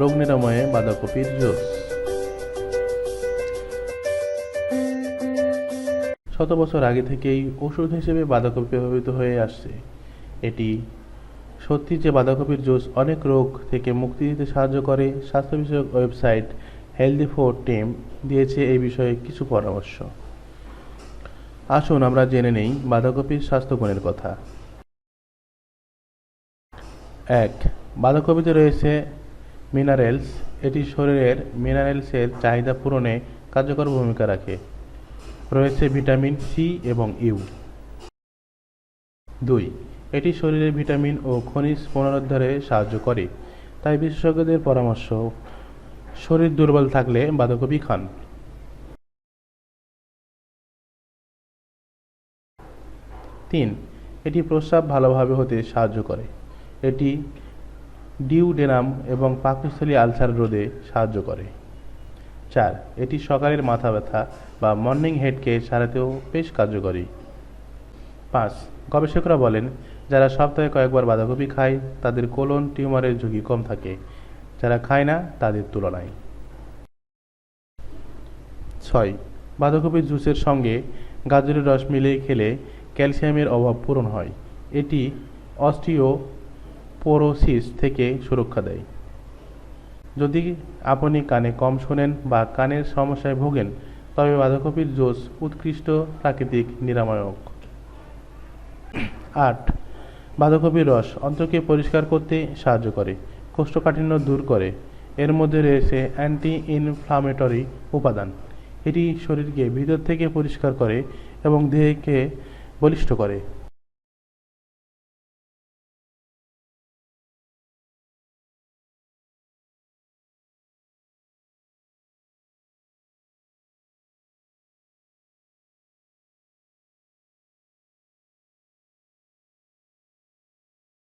রোগ নিরাময়ে বাঁধাকপির জুস। শত বছর আগে থেকেই ওষুধ হিসেবে বাঁধাকপি ব্যবহৃত হয়ে আসছে। এটি সত্যি যে বাঁধাকপির জুস অনেক রোগ থেকে মুক্তি দিতে সাহায্য করে, স্বাস্থ্য বিষয়ক ওয়েবসাইট হেলদি ফুড টিম দিয়েছে এই বিষয়ে কিছু পরামর্শ। আসুন, আমরা জেনে নেই বাঁধাকপির স্বাস্থ্যগুণের কথা। এক, বাঁধাকপিতে রয়েছে মিনারেলস, এটি শরীরের মিনারেলসের চাহিদা পূরণে কার্যকর ভূমিকা রাখে। রয়েছে ভিটামিন সি এবং ইউ। দুই, এটি শরীরের ভিটামিন ও খনিজ পুনরুদ্ধারে সাহায্য করে। তাই বিশেষজ্ঞদের পরামর্শ, শরীর দুর্বল থাকলে বাঁধাকপি খান। তিন, এটি প্রস্রাব ভালোভাবে হতে সাহায্য করে। এটি ডিউডেনাম এবং পাকস্থলী আলসার রোধে সাহায্য করে। চার, এটি সকালের মাথা ব্যথা বা মর্নিং হেডকে সারাতেও বেশ কার্যকরী। পাঁচ, গবেষকরা বলেন, যারা সপ্তাহে কয়েকবার বাঁধাকপি খায়, তাদের কোলন টিউমারের ঝুঁকি কম থাকে। যারা খায় না, তাদের তুলনায়। ছয় বাঁধাকপির জুসের সঙ্গে গাজরের রস মিলিয়ে খেলে ক্যালসিয়ামের অভাব পূরণ হয়। এটি অস্টিওপোরোসিস থেকে সুরক্ষা দেয়। যদি আপনি কানে কম শোনেন বা কানের সমস্যায় ভোগেন, তবে বাঁধাকপির জোস উৎকৃষ্ট প্রাকৃতিক নিরাময়ক। আট, বাঁধাকপির রস অন্তকে পরিষ্কার করতে সাহায্য করে, কোষ্ঠকাঠিন্য দূর করে। এর মধ্যে রয়েছে অ্যান্টি ইনফ্লামেটরি উপাদান। এটি শরীরকে ভিতর থেকে পরিষ্কার করে এবং দেহকে বলিষ্ঠ করে।